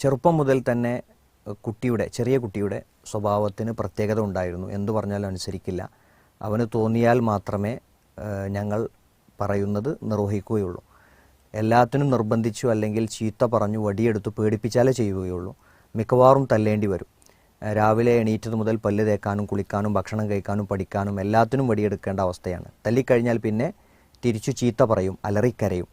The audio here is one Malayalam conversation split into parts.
ചെറുപ്പം മുതൽ തന്നെ കുട്ടിയുടെ ചെറിയ കുട്ടിയുടെ സ്വഭാവത്തിന് പ്രത്യേകത ഉണ്ടായിരുന്നു. എന്തു പറഞ്ഞാലും അനുസരിക്കില്ല. അവന് തോന്നിയാൽ മാത്രമേ ഞങ്ങൾ പറയുന്നത് നിർവഹിക്കുകയുള്ളൂ. എല്ലാത്തിനും നിർബന്ധിച്ചു അല്ലെങ്കിൽ ചീത്ത പറഞ്ഞു വടിയെടുത്ത് പേടിപ്പിച്ചാലേ ചെയ്യുകയുള്ളൂ. മിക്കവാറും തല്ലേണ്ടി വരും. രാവിലെ എണീറ്റത് മുതൽ പല്ല് തേക്കാനും കുളിക്കാനും ഭക്ഷണം കഴിക്കാനും പഠിക്കാനും എല്ലാത്തിനും വടിയെടുക്കേണ്ട അവസ്ഥയാണ്. തല്ലിക്കഴിഞ്ഞാൽ പിന്നെ തിരിച്ചു ചീത്ത പറയും അലറിക്കരയും.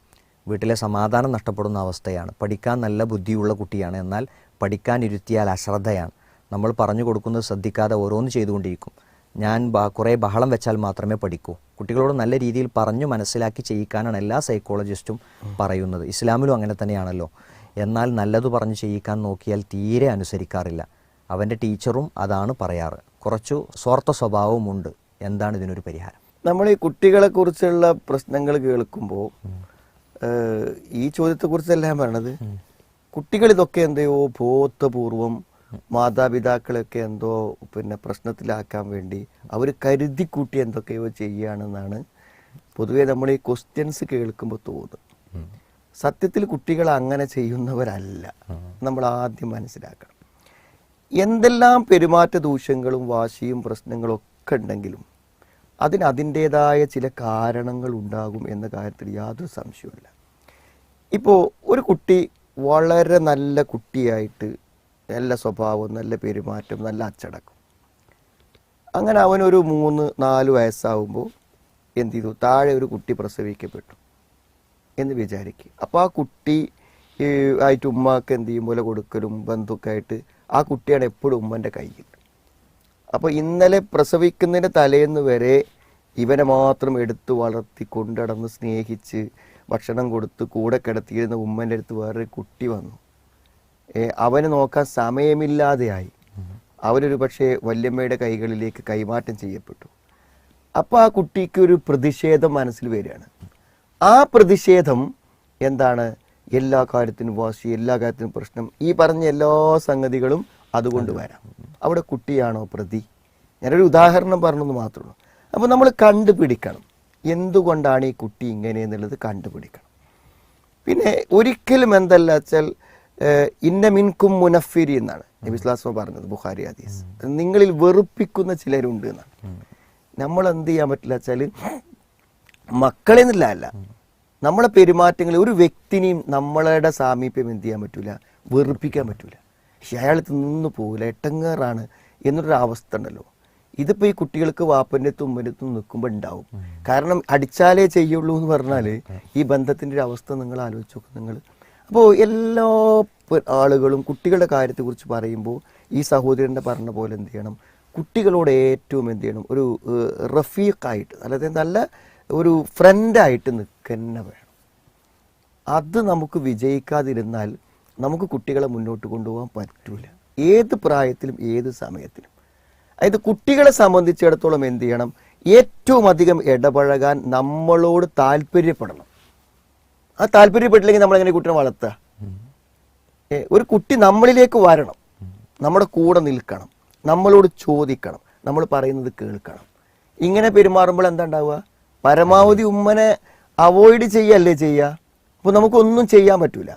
വീട്ടിലെ സമാധാനം നഷ്ടപ്പെടുന്ന അവസ്ഥയാണ്. പഠിക്കാൻ നല്ല ബുദ്ധിയുള്ള കുട്ടിയാണ്. എന്നാൽ പഠിക്കാൻ ഇരുത്തിയാൽ അശ്രദ്ധയാണ്. നമ്മൾ പറഞ്ഞു കൊടുക്കുന്നത് ശ്രദ്ധിക്കാതെ ഓരോന്ന് ചെയ്തുകൊണ്ടിരിക്കും. ഞാൻ കുറേ ബഹളം വെച്ചാൽ മാത്രമേ പഠിക്കൂ. കുട്ടികളോട് നല്ല രീതിയിൽ പറഞ്ഞു മനസ്സിലാക്കി ചെയ്യിക്കാനാണ് എല്ലാ സൈക്കോളജിസ്റ്റും പറയുന്നത്. ഇസ്ലാമിലും അങ്ങനെ തന്നെയാണല്ലോ. എന്നാൽ നല്ലത് പറഞ്ഞു ചെയ്യിക്കാൻ നോക്കിയാൽ തീരെ അനുസരിക്കാറില്ല. അവന്റെ ടീച്ചറും അതാണ് പറയാറ്. കുറച്ചു സ്വാർത്ഥ സ്വഭാവമുണ്ട് എന്താണ് ഇതിനൊരു പരിഹാരം? നമ്മൾ ഈ കുട്ടികളെ കുറിച്ചുള്ള പ്രശ്നങ്ങൾ കേൾക്കുമ്പോൾ ഈ ചോദ്യത്തെ കുറിച്ചല്ല ഞാൻ പറയണത്? കുട്ടികൾ ഇതൊക്കെ എന്തെയോ ബോധപൂർവം മാതാപിതാക്കളൊക്കെ എന്തോ പിന്നെ പ്രശ്നത്തിലാക്കാൻ വേണ്ടി അവർ കരുതി കൂട്ടി എന്തൊക്കെയോ ചെയ്യുകയാണെന്നാണ് പൊതുവെ നമ്മൾ ഈ ക്വസ്റ്റ്യൻസ് കേൾക്കുമ്പോൾ തോന്നുന്നത്. സത്യത്തിൽ കുട്ടികൾ അങ്ങനെ ചെയ്യുന്നവരല്ല. നമ്മൾ ആദ്യം മനസ്സിലാക്കണം. എന്തെല്ലാം പെരുമാറ്റ ദൂഷ്യങ്ങളും വാശിയും പ്രശ്നങ്ങളും ഒക്കെ ഉണ്ടെങ്കിലും അതിന് അതിന്റെതായ ചില കാരണങ്ങൾ ഉണ്ടാകും എന്ന കാര്യത്തിൽ യാതൊരു സംശയവുമില്ല. ഇപ്പോൾ ഒരു കുട്ടി വളരെ നല്ല കുട്ടിയായിട്ട് നല്ല സ്വഭാവം നല്ല പെരുമാറ്റം നല്ല അച്ചടക്കം. അങ്ങനെ അവനൊരു മൂന്ന് നാല് വയസ്സാവുമ്പോൾ എന്ത് ചെയ്തു? താഴെ ഒരു കുട്ടി പ്രസവിക്കപ്പെട്ടു എന്ന് വിചാരിക്കുക. അപ്പോൾ ആ കുട്ടി ആയിട്ട് ഉമ്മാക്ക് എന്ത് ചെയ്യും? പോലെ കൊടുക്കലും ബന്ധുക്കെ ആയിട്ട് ആ കുട്ടിയാണ് എപ്പോഴും ഉമ്മന്റെ കയ്യിൽ. അപ്പോൾ ഇന്നലെ പ്രസവിക്കുന്നതിന്റെ തലേന്ന് വരെ ഇവനെ മാത്രം എടുത്ത് വളർത്തി കൊണ്ടടന്ന് സ്നേഹിച്ച് ഭക്ഷണം കൊടുത്ത് കൂടെ കിടത്തിയിരുന്ന ഉമ്മന്റെ അടുത്ത് വേറൊരു കുട്ടി വന്നു. അവന് നോക്കാൻ സമയമില്ലാതെയായി. അവനൊരു പക്ഷേ വല്യമ്മയുടെ കൈകളിലേക്ക് കൈമാറ്റം ചെയ്യപ്പെട്ടു. അപ്പോൾ ആ കുട്ടിക്ക് ഒരു പ്രതിഷേധം മനസ്സിൽ വരികയാണ്. ആ പ്രതിഷേധം എന്താണ്? എല്ലാ കാര്യത്തിനും വാശി എല്ലാ കാര്യത്തിനും പ്രശ്നം ഈ പറഞ്ഞ എല്ലാ സംഗതികളും അതുകൊണ്ട് വരാം. അവിടെ കുട്ടിയാണോ പ്രതി? ഞാനൊരു ഉദാഹരണം പറഞ്ഞെന്ന് മാത്രമേ അപ്പോൾ നമ്മൾ കണ്ടുപിടിക്കണം. എന്തുകൊണ്ടാണ് ഈ കുട്ടി ഇങ്ങനെ എന്നുള്ളത് കണ്ടുപിടിക്കണം. പിന്നെ ഒരിക്കലും എന്തല്ല വെച്ചാൽ ഇന്ന മിൻകും മുനഫിരി എന്നാണ് നബി സ്ലാസ്മ പറഞ്ഞത് ബുഹാരി ഹദീസ്. നിങ്ങളിൽ വെറുപ്പിക്കുന്ന ചിലരുണ്ട് എന്നാണ്. നമ്മൾ എന്ത് ചെയ്യാൻ പറ്റില്ല വെച്ചാൽ മക്കളെ എന്നില്ല അല്ല. നമ്മളെ പെരുമാറ്റങ്ങൾ ഒരു വ്യക്തിനെയും നമ്മളുടെ സാമീപ്യം എന്ത് ചെയ്യാൻ പറ്റൂല? വെറുപ്പിക്കാൻ പറ്റൂല. അയാൾ തിന്നു പോകില്ല എട്ടങ്ങാറാണ് എന്നൊരു അവസ്ഥ ഉണ്ടല്ലോ. ഇതിപ്പോ ഈ കുട്ടികൾക്ക് വാപ്പന്റെ തുമ്പനത്തും നിൽക്കുമ്പോൾ ഉണ്ടാവും കാരണം അടിച്ചാലേ ചെയ്യുള്ളൂ എന്ന് പറഞ്ഞാൽ ഈ ബന്ധത്തിന്റെ ഒരു അവസ്ഥ നിങ്ങൾ ആലോചിച്ച് നോക്കും നിങ്ങൾ അപ്പോൾ എല്ലാ ആളുകളും കുട്ടികളുടെ കാര്യത്തെക്കുറിച്ച് പറയുമ്പോൾ ഈ സഹോദരന്റെ പറഞ്ഞ പോലെ എന്ത് ചെയ്യണം? കുട്ടികളോട് ഏറ്റവും എന്ത് ചെയ്യണം? ഒരു റഫീഖായിട്ട് അല്ലാതെ നല്ല ഒരു ഫ്രണ്ടായിട്ട് നിൽക്കുന്ന വേണം. അത് നമുക്ക് വിജയിക്കാതിരുന്നാൽ നമുക്ക് കുട്ടികളെ മുന്നോട്ട് കൊണ്ടുപോകാൻ പറ്റൂല. ഏത് പ്രായത്തിലും ഏത് സമയത്തിലും. അതായത് കുട്ടികളെ സംബന്ധിച്ചിടത്തോളം എന്ത് ചെയ്യണം? ഏറ്റവും അധികം ഇടപഴകാൻ നമ്മളോട് താല്പര്യപ്പെടണം. ആ താല്പര്യപ്പെട്ടില്ലെങ്കിൽ നമ്മളെങ്ങനെ കുട്ടിനെ വളർത്തുക? ഒരു കുട്ടി നമ്മളിലേക്ക് വരണം. നമ്മുടെ കൂടെ നിൽക്കണം. നമ്മളോട് ചോദിക്കണം. നമ്മൾ പറയുന്നത് കേൾക്കണം. ഇങ്ങനെ പെരുമാറുമ്പോൾ എന്താ ഉണ്ടാവുക? പരമാവധി ഉമ്മനെ അവോയ്ഡ് ചെയ്യല്ലേ ചെയ്യുക? അപ്പോൾ നമുക്കൊന്നും ചെയ്യാൻ പറ്റൂല.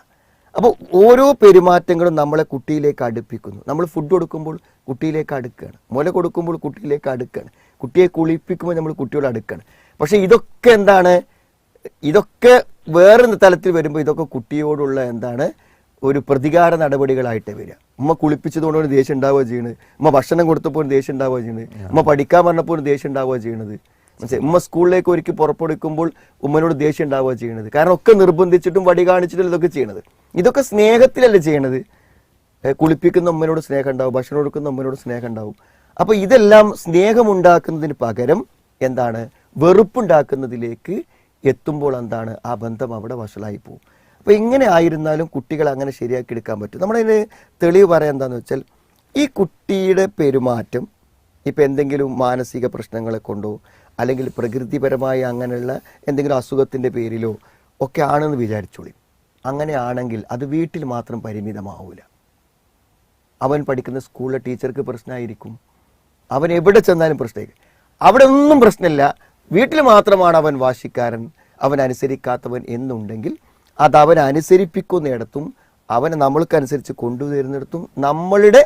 അപ്പോൾ ഓരോ പെരുമാറ്റങ്ങളും നമ്മളെ കുട്ടിയിലേക്ക് അടുപ്പിക്കുന്നു. നമ്മൾ ഫുഡ് കൊടുക്കുമ്പോൾ കുട്ടിയിലേക്ക് അടുക്കുകയാണ്. മുല കൊടുക്കുമ്പോൾ കുട്ടിയിലേക്ക് അടുക്കുകയാണ്. കുട്ടിയെ കുളിപ്പിക്കുമ്പോൾ നമ്മൾ കുട്ടിയോട് അടുക്കുകയാണ്. പക്ഷേ ഇതൊക്കെ എന്താണ്? ഇതൊക്കെ വേറെ തലത്തിൽ വരുമ്പോൾ ഇതൊക്കെ കുട്ടിയോടുള്ള എന്താണ്? ഒരു പ്രതികാര നടപടികളായിട്ട് വരിക. ഉമ്മ കുളിപ്പിച്ചതുകൊണ്ട് ഒരു ദേഷ്യം ഉണ്ടാവുക ചെയ്യുന്നത് ഉമ്മ ഭക്ഷണം കൊടുത്തപ്പോൾ ഒരു ദേഷ്യം ഉണ്ടാവുക ചെയ്യുന്നത് ഉമ്മ പഠിക്കാൻ പറഞ്ഞപ്പോൾ ഒരു ദേഷ്യം ഉണ്ടാവുക ചെയ്യണത്. മനസ്സിലായി? ഉമ്മ സ്കൂളിലേക്ക് ഒരുക്കി പുറപ്പെടുക്കുമ്പോൾ ഉമ്മനോട് ദേഷ്യം ഉണ്ടാവുക ചെയ്യണത്. കാരണം ഒക്കെ നിർബന്ധിച്ചിട്ടും വടി കാണിച്ചിട്ടും ഇതൊക്കെ ചെയ്യണത്. ഇതൊക്കെ സ്നേഹത്തിലല്ലേ ചെയ്യണത്? കുളിപ്പിക്കുന്ന അമ്മനോട് സ്നേഹം ഉണ്ടാവും ഭക്ഷണം കൊടുക്കുന്ന അമ്മനോട് സ്നേഹം ഉണ്ടാവും അപ്പൊ ഇതെല്ലാം സ്നേഹമുണ്ടാക്കുന്നതിന് പകരം എന്താണ്? വെറുപ്പുണ്ടാക്കുന്നതിലേക്ക് എത്തുമ്പോൾ എന്താണ്? ആ ബന്ധം അവിടെ വഷളായി പോകും. അപ്പൊ ഇങ്ങനെ ആയിരുന്നാലും കുട്ടികൾ അങ്ങനെ ശരിയാക്കി എടുക്കാൻ പറ്റും. നമ്മളതിന് തെളിവ് പറയാൻ എന്താണെന്ന് വെച്ചാൽ ഈ കുട്ടിയുടെ പെരുമാറ്റം ഇപ്പം എന്തെങ്കിലും മാനസിക പ്രശ്നങ്ങളെ കൊണ്ടോ അല്ലെങ്കിൽ പ്രകൃതിപരമായ അങ്ങനെയുള്ള എന്തെങ്കിലും അസുഖത്തിന്റെ പേരിലോ ഒക്കെ ആണെന്ന് വിചാരിച്ചോളി. അങ്ങനെയാണെങ്കിൽ അത് വീട്ടിൽ മാത്രം പരിമിതമാവില്ല അവൻ പഠിക്കുന്ന സ്കൂളിലെ ടീച്ചർക്ക് പ്രശ്നമായിരിക്കും. അവൻ എവിടെ ചെന്നാലും പ്രശ്നമായിരിക്കും. അവിടെ ഒന്നും പ്രശ്നമില്ല. വീട്ടിൽ മാത്രമാണ് അവൻ വാശിക്കാരൻ. അവൻ അനുസരിക്കാത്തവൻ എന്നുണ്ടെങ്കിൽ അത് അവൻ അനുസരിപ്പിക്കുന്നിടത്തും അവനെ നമ്മൾക്കനുസരിച്ച് കൊണ്ടുവരുന്നിടത്തും നമ്മളുടെ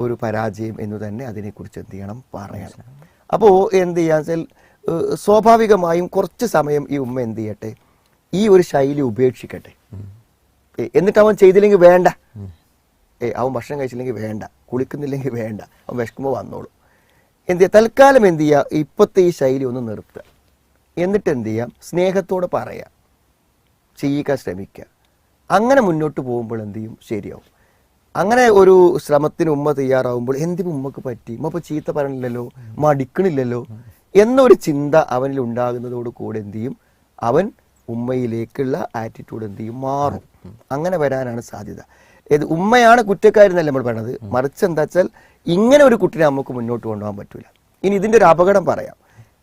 ഒരു പരാജയം എന്ന് തന്നെ അതിനെക്കുറിച്ച് എന്ത് ചെയ്യണം പറയണം. അപ്പോൾ എന്ത് ചെയ്യാന്ന് വെച്ചാൽ സ്വാഭാവികമായും കുറച്ച് സമയം ഈ ഉമ്മ എന്ത് ചെയ്യട്ടെ? ഈ ഒരു ശൈലി ഉപേക്ഷിക്കട്ടെ. എന്നിട്ട് അവൻ ചെയ്തില്ലെങ്കിൽ വേണ്ട. ഏ അവൻ ഭക്ഷണം കഴിച്ചില്ലെങ്കിൽ വേണ്ട. കുളിക്കുന്നില്ലെങ്കിൽ വേണ്ട. അവൻ വിശക്കുമ്പോൾ വന്നോളൂ. എന്ത് ചെയ്യുക തൽക്കാലം എന്ത് ചെയ്യുക ഇപ്പോഴത്തെ ഈ ശൈലി ഒന്ന് നിർത്തുക എന്നിട്ട് എന്ത് ചെയ്യാം? സ്നേഹത്തോടെ പറയാം. ചെയ്യുക ശ്രമിക്കുക. അങ്ങനെ മുന്നോട്ട് പോകുമ്പോൾ എന്ത് ചെയ്യും? ശരിയാവും. അങ്ങനെ ഒരു ശ്രമത്തിന് ഉമ്മ തയ്യാറാവുമ്പോൾ എന്തിനും ഉമ്മക്ക് പറ്റി? ഉമ്മ ഇപ്പോൾ ചീത്ത പറഞ്ഞില്ലല്ലോ? മടിക്കണില്ലല്ലോ എന്നൊരു ചിന്ത അവനിൽ ഉണ്ടാകുന്നതോട് കൂടെ എന്ത് ചെയ്യും? അവൻ ഉമ്മയിലേക്കുള്ള ആറ്റിറ്റ്യൂഡ് എന്ത് ചെയ്യും? മാറും. അങ്ങനെ വരാനാണ് സാധ്യത. ഏത് ഉമ്മയാണ് കുറ്റക്കാരെന്നല്ല നമ്മൾ പറയണത്? മറിച്ച് എന്താ വെച്ചാൽ ഇങ്ങനെ ഒരു കുട്ടിനെ നമുക്ക് മുന്നോട്ട് കൊണ്ടുപോകാൻ പറ്റൂല. ഇനി ഇതിന്റെ ഒരു അപകടം പറയാം.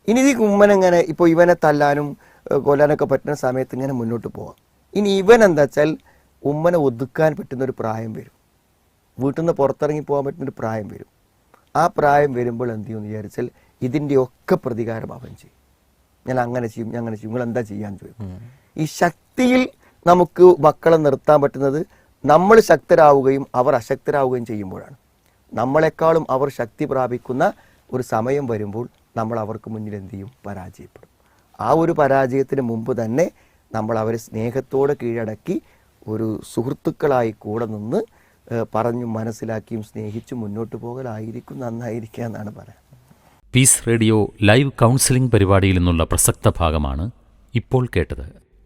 ഇനി ഈ ഉമ്മനെങ്ങനെ ഇപ്പോൾ ഇവനെ തല്ലാനും കൊല്ലാനൊക്കെ പറ്റുന്ന സമയത്ത് ഇങ്ങനെ മുന്നോട്ട് പോവാം. ഇനി ഇവൻ എന്താ വെച്ചാൽ ഉമ്മനെ ഒതുക്കാൻ പറ്റുന്ന ഒരു പ്രായം വരും. വീട്ടിൽ നിന്ന് പുറത്തിറങ്ങി പോകാൻ പറ്റുന്ന ഒരു പ്രായം വരും. ആ പ്രായം വരുമ്പോൾ എന്ത് ചെയ്യുമെന്ന് വിചാരിച്ചാൽ ഇതിന്റെ ഒക്കെ പ്രതികാരം അവൻ ചെയ്യും. ഞാൻ അങ്ങനെ ചെയ്യും ഞാൻ അങ്ങനെ ചെയ്യും. നിങ്ങൾ എന്താ ചെയ്യാൻ ചോദിക്കും ഈ ശക്തിയിൽ നമുക്ക് മക്കളെ നിർത്താൻ പറ്റുന്നത് നമ്മൾ ശക്തരാവുകയും അവർ അശക്തരാവുകയും ചെയ്യുമ്പോഴാണ്. നമ്മളെക്കാളും അവർ ശക്തി പ്രാപിക്കുന്ന ഒരു സമയം വരുമ്പോൾ നമ്മൾ അവർക്ക് മുന്നിൽ എന്ത് ചെയ്യും? പരാജയപ്പെടും. ആ ഒരു പരാജയത്തിന് മുമ്പ് തന്നെ നമ്മൾ അവരെ സ്നേഹത്തോടെ കീഴടക്കി ഒരു സുഹൃത്തുക്കളായി കൂടെ നിന്ന് പറഞ്ഞു മനസ്സിലാക്കിയും സ്നേഹിച്ചും മുന്നോട്ട് പോകലായിരിക്കും നന്നായിരിക്കുക എന്നാണ് പറയാൻ. പീസ് റേഡിയോ ലൈവ് കൗൺസിലിംഗ് പരിപാടിയിൽ നിന്നുള്ള പ്രസക്ത ഭാഗമാണ് ഇപ്പോൾ കേട്ടത്.